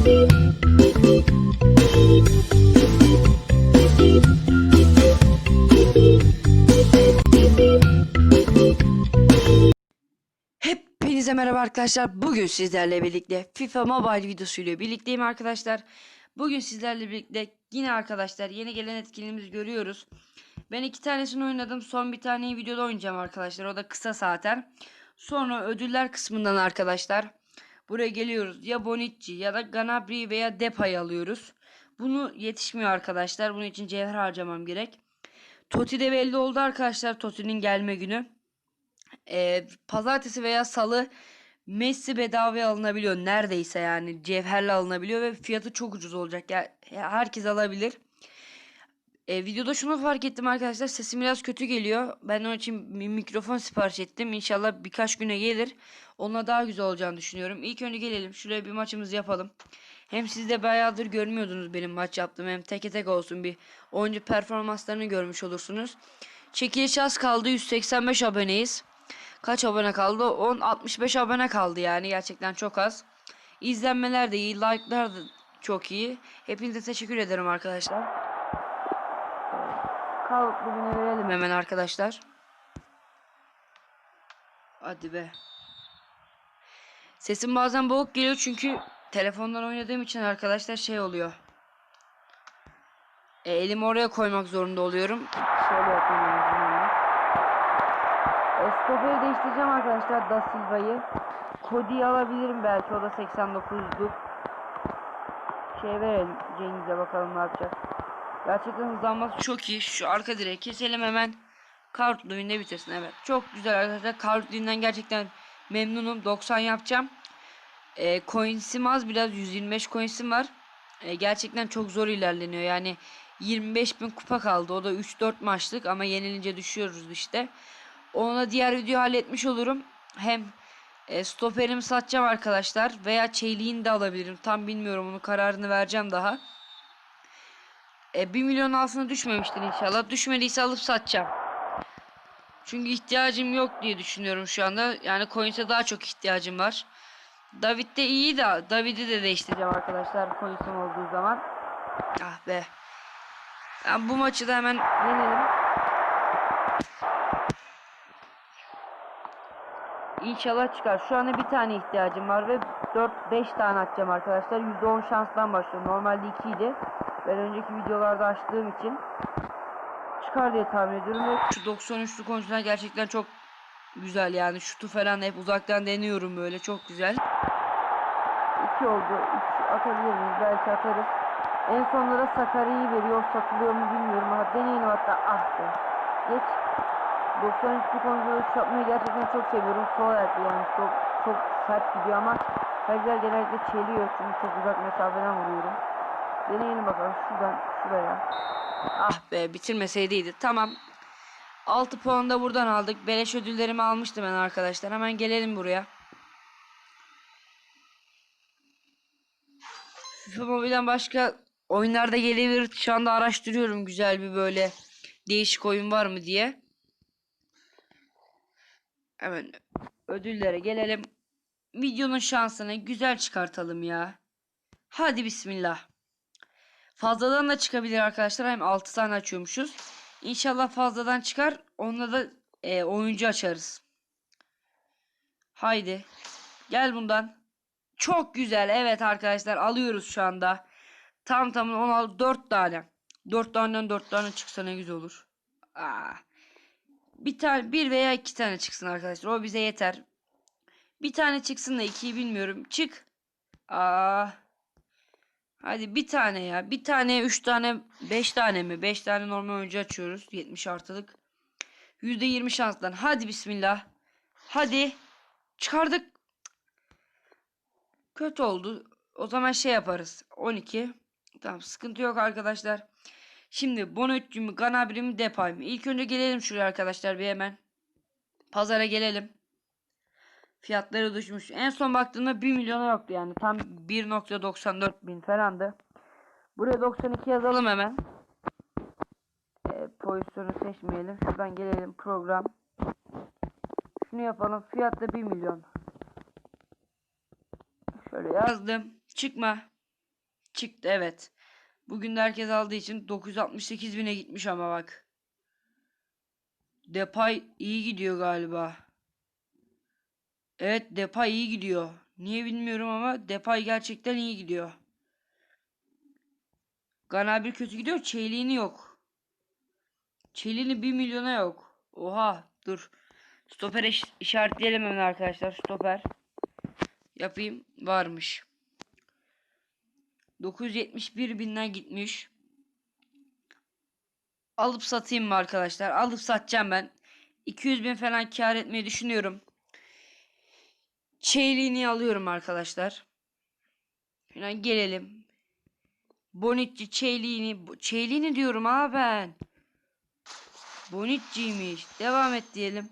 Hepinize merhaba arkadaşlar. Bugün sizlerle birlikte FIFA Mobile videosuyla birlikteyim arkadaşlar. Bugün sizlerle birlikte yine arkadaşlar yeni gelen etkinliğimizi görüyoruz. Ben iki tanesini oynadım. Son bir taneyi videoda oynayacağım arkadaşlar. O da kısa zaten. Sonra ödüller kısmından arkadaşlar. Buraya geliyoruz. Ya Bonucci ya da Gnabry veya Depay alıyoruz. Bunu yetişmiyor arkadaşlar. Bunun için cevher harcamam gerek. Totti de belli oldu arkadaşlar. Totti'nin gelme günü. Ee, pazartesi veya salı Messi bedavaya alınabiliyor. Neredeyse yani cevherle alınabiliyor ve fiyatı çok ucuz olacak. Ya, ya herkes alabilir. Ee, videoda şunu fark ettim arkadaşlar. Sesim biraz kötü geliyor. Ben onun için bir mikrofon sipariş ettim. İnşallah birkaç güne gelir. Onunla daha güzel olacağını düşünüyorum. İlk önce gelelim. Şuraya bir maçımızı yapalım. Hem siz de bayağıdır görmüyordunuz benim maç yaptım. Hem teke tek olsun bir oyuncu performanslarını görmüş olursunuz. Çekiliş az kaldı. 185 aboneyiz. Kaç abone kaldı? 10 65 abone kaldı yani gerçekten çok az. İzlenmeler de iyi, like'lar da çok iyi. Hepinize teşekkür ederim arkadaşlar. Kal bugüne verelim hemen arkadaşlar. Hadi be. Sesim bazen boğuk geliyor çünkü telefondan oynadığım için arkadaşlar şey oluyor. E, elimi oraya koymak zorunda oluyorum. Şöyle yapayım. Estopa'yı değiştireceğim arkadaşlar Da Silva'yı. Cody'yi alabilirim belki o da 89'du. Şey verelim Cengiz'e bakalım ne yapacak. Gerçekten hızlanması çok iyi. Şu arka direği keselim hemen. Kartlı oyunda bitirsin evet. Çok güzel arkadaşlar. Kartlı'dan gerçekten memnunum. 90 yapacağım. E, coins'im az biraz 125 coins'im var. E, gerçekten çok zor ilerleniyor. Yani 25 bin kupa kaldı. O da 3-4 maçlık ama yenilince düşüyoruz işte. Ona diğer video halletmiş olurum. Hem e, stoperimi satacağım arkadaşlar. Veya çeyliğini de alabilirim. Tam bilmiyorum. Onun kararını vereceğim daha. E, 1 milyon altına düşmemiştir inşallah. Düşmediyse alıp satacağım. Çünkü ihtiyacım yok diye düşünüyorum şu anda. Yani coins'e daha çok ihtiyacım var. David de iyi de David'i de değiştireceğim arkadaşlar coins'im olduğu zaman. Ah be. Yani bu maçı da hemen yenelim. İnşallah çıkar. Şu anda bir tane ihtiyacım var ve 4-5 tane atacağım arkadaşlar. %10 şanstan başlıyorum. Normalde 2 idi. Ben önceki videolarda açtığım için çıkar diye tahmin ediyorum ve şu 93'lük oyuncular gerçekten çok güzel yani şutu falan hep uzaktan deniyorum böyle çok güzel. 2 oldu. 3 atabilir miyiz? Belki atarız. En sonlara Sakarya'yı veriyor. Satılıyor mu bilmiyorum. Ha, deneyin hatta. Ah be. Geç. 93'lük oyuncuları şut yapmayı gerçekten çok seviyorum. Sol ayaklı yani çok çok sert gidiyor ama kaleciler genellikle çeliyor çünkü çok uzak mesafeden vuruyorum. Deneyelim bakalım şuradan şuraya. Ah be bitirmeseydiydi. Tamam. 6 puan da buradan aldık. Beleş ödüllerimi almıştım ben arkadaşlar. Hemen gelelim buraya. FIFA Mobile'den başka oyunlarda gelebilir. Şu anda araştırıyorum güzel bir böyle değişik oyun var mı diye. Hemen ödüllere gelelim. Videonun şansını güzel çıkartalım ya. Hadi bismillah. Fazladan da çıkabilir arkadaşlar. Hem 6 tane açıyormuşuz. İnşallah fazladan çıkar. Onunla da e, oyuncu açarız. Haydi. Gel bundan. Çok güzel. Evet arkadaşlar alıyoruz şu anda. Tam tam 16 4 tane. 4 taneden 4 tane çıksa ne güzel olur. Aa. Bir tane bir veya iki tane çıksın arkadaşlar. O bize yeter. Bir tane çıksın da ikiyi bilmiyorum. Çık. Aa. Hadi bir tane ya. Bir tane, üç tane, beş tane mi? Beş tane normal oyuncu açıyoruz. 70 artılık. Yüzde yirmi şanslan. Hadi bismillah. Hadi. Çıkardık. Kötü oldu. O zaman şey yaparız. 12. Tamam sıkıntı yok arkadaşlar. Şimdi Bonucci mi, Gnabry mi, Depay mı? İlk önce gelelim şuraya arkadaşlar bir hemen. Pazara gelelim. Fiyatları düşmüş. En son baktığımda 1 milyona yoktu yani. Tam 1.94 bin falandı. Buraya 92 yazalım hemen. E, pozisyonu seçmeyelim. Şuradan gelelim program. Şunu yapalım. Fiyat da 1 milyon. Şöyle yazdım. Çıkma. Çıktı evet. Bugün de herkes aldığı için 968 bine gitmiş ama bak. Depay iyi gidiyor galiba. Evet Depay iyi gidiyor. Niye bilmiyorum ama Depay gerçekten iyi gidiyor. Ganabil kötü gidiyor. Çeyliğini yok. Çeyliğini 1 milyona yok. Oha dur. Stoper iş- işaretleyelim hemen arkadaşlar. Stoper. Yapayım. Varmış. 971 binden gitmiş. Alıp satayım mı arkadaşlar? Alıp satacağım ben. 200 bin falan kar etmeyi düşünüyorum. Çeyliğini alıyorum arkadaşlar. Falan gelelim. Bonitçi çeyliğini. Çeyliğini diyorum ha ben. Bonitçiymiş. Devam et diyelim.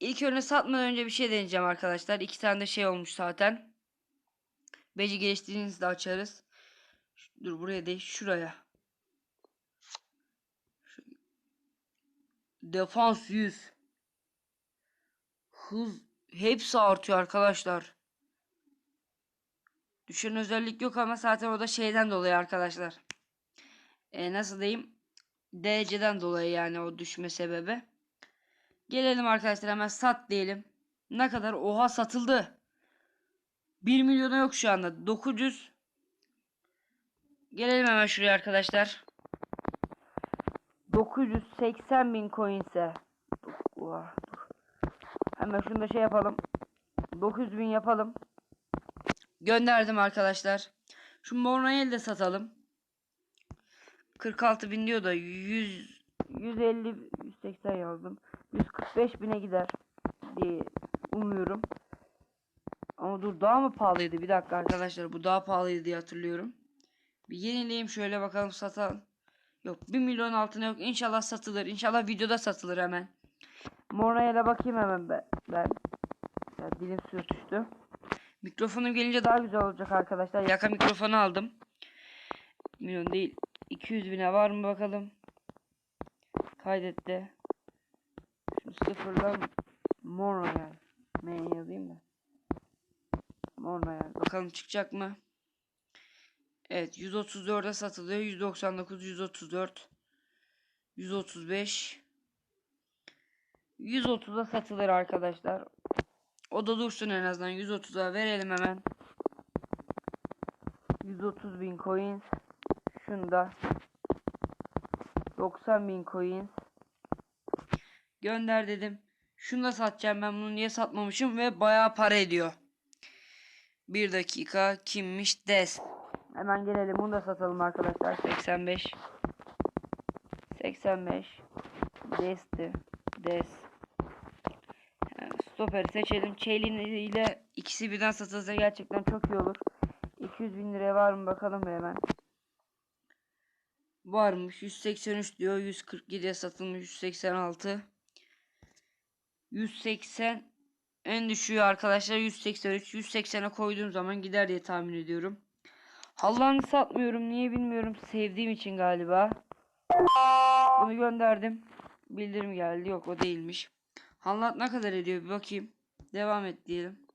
İlk önce satmadan önce bir şey deneyeceğim arkadaşlar. İki tane de şey olmuş zaten. Beci geliştirdiğinizde açarız. Dur buraya değil şuraya. Şu- Defans 100. Hız hepsi artıyor arkadaşlar. Düşen özellik yok ama zaten o da şeyden dolayı arkadaşlar. E, nasıl diyeyim? DC'den dolayı yani o düşme sebebi. Gelelim arkadaşlar hemen sat diyelim. Ne kadar? Oha satıldı. 1 milyona yok şu anda. 900. Gelelim hemen şuraya arkadaşlar. 980 bin coinse. Oha. Hemen şunu da şey yapalım. 900 bin yapalım. Gönderdim arkadaşlar. Şu Mornayel'i de satalım. 46 bin diyor da 100 150 180 yazdım. 145 bine gider diye umuyorum. Ama dur daha mı pahalıydı? Bir dakika arkadaşlar bu daha pahalıydı diye hatırlıyorum. Bir yenileyim şöyle bakalım satalım. Yok 1 milyon altına yok. İnşallah satılır. İnşallah videoda satılır hemen. Mornayel'e bakayım hemen ben. ben. Ya, dilim sürtüştü. Mikrofonum gelince daha güzel olacak arkadaşlar. Yaka mikrofonu aldım. Milyon değil. 200 bine var mı bakalım. Kaydetti. Şu sıfırdan Morroyal. M yazayım da. Morroyal. Bakalım çıkacak mı? Evet 134'e satılıyor. 199, 134, 135, 130'a satılır arkadaşlar. O da dursun en azından 130'a verelim hemen. 130 bin coins. Şunda 90 bin coins. Gönder dedim. Şunu da satacağım ben bunu niye satmamışım ve bayağı para ediyor. Bir dakika kimmiş Des. Hemen gelelim bunu da satalım arkadaşlar. 85 85 Des'ti. Des. Yani Stoperi seçelim. Çeylin ile ikisi birden satılsa gerçekten çok iyi olur. 200 bin liraya var mı bakalım hemen. Varmış. 183 diyor. 147'ye satılmış. 186. 180 en düşüğü arkadaşlar 183. 180'e koyduğum zaman gider diye tahmin ediyorum. Hallanı satmıyorum. Niye bilmiyorum. Sevdiğim için galiba. Bunu gönderdim. Bildirim geldi. Yok o değilmiş. Hallat ne kadar ediyor bir bakayım. Devam et diyelim.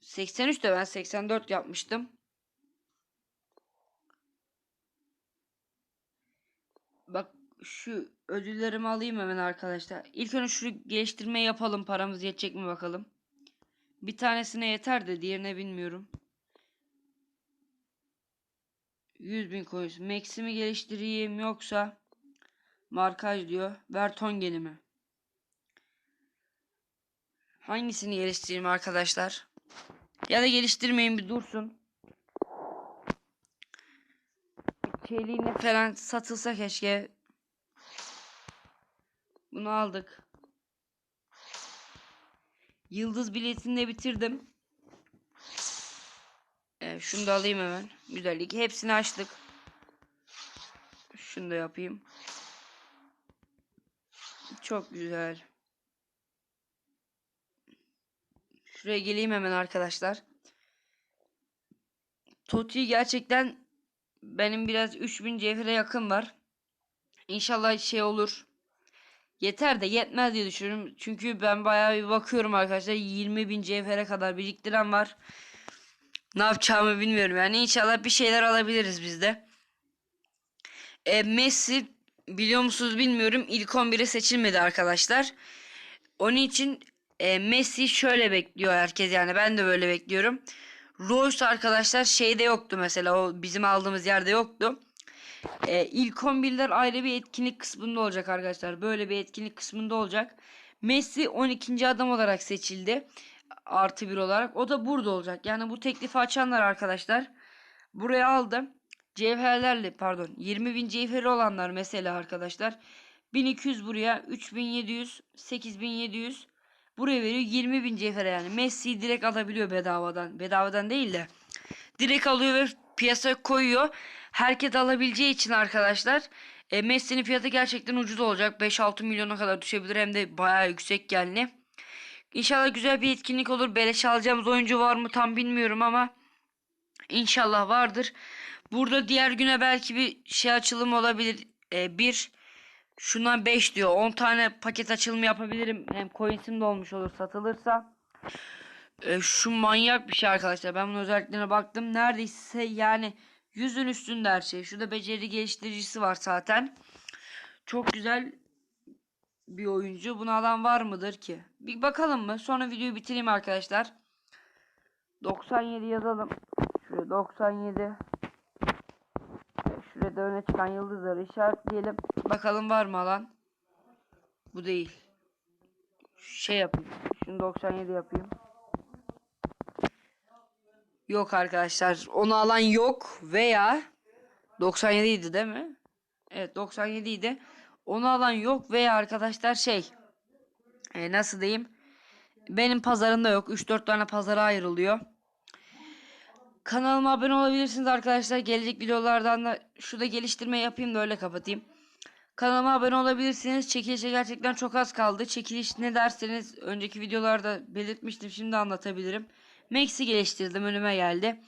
83 de ben 84 yapmıştım. Bak şu ödüllerimi alayım hemen arkadaşlar. İlk önce şu geliştirmeyi yapalım. Paramız yetecek mi bakalım. Bir tanesine yeter de diğerine bilmiyorum. 100 bin coins. Max'imi geliştireyim yoksa markaj diyor. Verton gelimi. Hangisini geliştireyim arkadaşlar? Ya da geliştirmeyin bir dursun. Çeliğine falan satılsa keşke. Bunu aldık. Yıldız biletini de bitirdim. Evet, şunu da alayım hemen. Güzellik. Hepsini açtık. Şunu da yapayım. Çok güzel. Şuraya geleyim hemen arkadaşlar. Toti gerçekten benim biraz 3000 cevhere yakın var. İnşallah şey olur. Yeter de yetmez diye düşünüyorum. Çünkü ben bayağı bir bakıyorum arkadaşlar. 20 bin cevhere kadar biriktiren var. Ne yapacağımı bilmiyorum yani inşallah bir şeyler alabiliriz biz de. E, Messi biliyor musunuz bilmiyorum ilk 11'e seçilmedi arkadaşlar. Onun için e, Messi şöyle bekliyor herkes yani ben de böyle bekliyorum. Royce arkadaşlar şeyde yoktu mesela o bizim aldığımız yerde yoktu. E, ilk 11'ler ayrı bir etkinlik kısmında olacak arkadaşlar. Böyle bir etkinlik kısmında olacak. Messi 12. adam olarak seçildi. Artı bir olarak. O da burada olacak. Yani bu teklifi açanlar arkadaşlar. Buraya aldım. Cevherlerle pardon 20 bin cevheri olanlar mesela arkadaşlar. 1200 buraya 3700 8700 buraya veriyor 20 bin cevher yani. Messi direkt alabiliyor bedavadan. Bedavadan değil de direkt alıyor ve piyasaya koyuyor. Herkes alabileceği için arkadaşlar e, Messi'nin fiyatı gerçekten ucuz olacak. 5-6 milyona kadar düşebilir hem de bayağı yüksek yani İnşallah güzel bir etkinlik olur. Beleş alacağımız oyuncu var mı tam bilmiyorum ama İnşallah vardır. Burada diğer güne belki bir şey açılım olabilir. Ee, bir şundan 5 diyor. 10 tane paket açılımı yapabilirim. Hem coins'im de olmuş olur satılırsa. Ee, şu manyak bir şey arkadaşlar. Ben bunun özelliklerine baktım. Neredeyse yani yüzün üstünde her şey. Şurada beceri geliştiricisi var zaten. Çok güzel bir oyuncu. Bunu alan var mıdır ki? Bir bakalım mı? Sonra videoyu bitireyim arkadaşlar. 97 yazalım. Şuraya 97. Da öne çıkan yıldızları işaretleyelim. Bakalım var mı alan? Bu değil. Şey yapayım. Şunu 97 yapayım. Yok arkadaşlar. Onu alan yok veya 97 idi değil mi? Evet 97 idi. Onu alan yok veya arkadaşlar şey e, nasıl diyeyim? Benim pazarında yok. 3-4 tane pazara ayrılıyor. Kanalıma abone olabilirsiniz arkadaşlar. Gelecek videolardan da şurada geliştirme yapayım da öyle kapatayım. Kanalıma abone olabilirsiniz. Çekilişe gerçekten çok az kaldı. Çekiliş ne derseniz önceki videolarda belirtmiştim. Şimdi anlatabilirim. Max'i geliştirdim. Önüme geldi.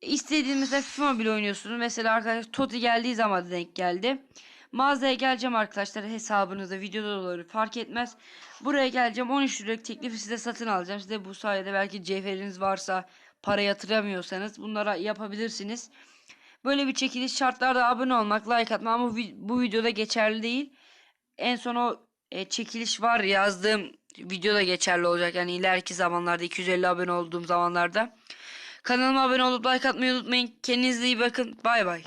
İstediğinizde FIFA Mobile oynuyorsunuz. Mesela arkadaşlar Toti geldiği zaman denk geldi. Mağazaya geleceğim arkadaşlar hesabınızda videoda da olur fark etmez. Buraya geleceğim 13 liralık teklifi size satın alacağım. Size bu sayede belki cevheriniz varsa para yatıramıyorsanız bunlara yapabilirsiniz. Böyle bir çekiliş şartlarda abone olmak, like atmak ama bu videoda geçerli değil. En son o e, çekiliş var yazdığım videoda geçerli olacak. Yani ileriki zamanlarda 250 abone olduğum zamanlarda. Kanalıma abone olup like atmayı unutmayın. Kendinize iyi bakın. Bay bay.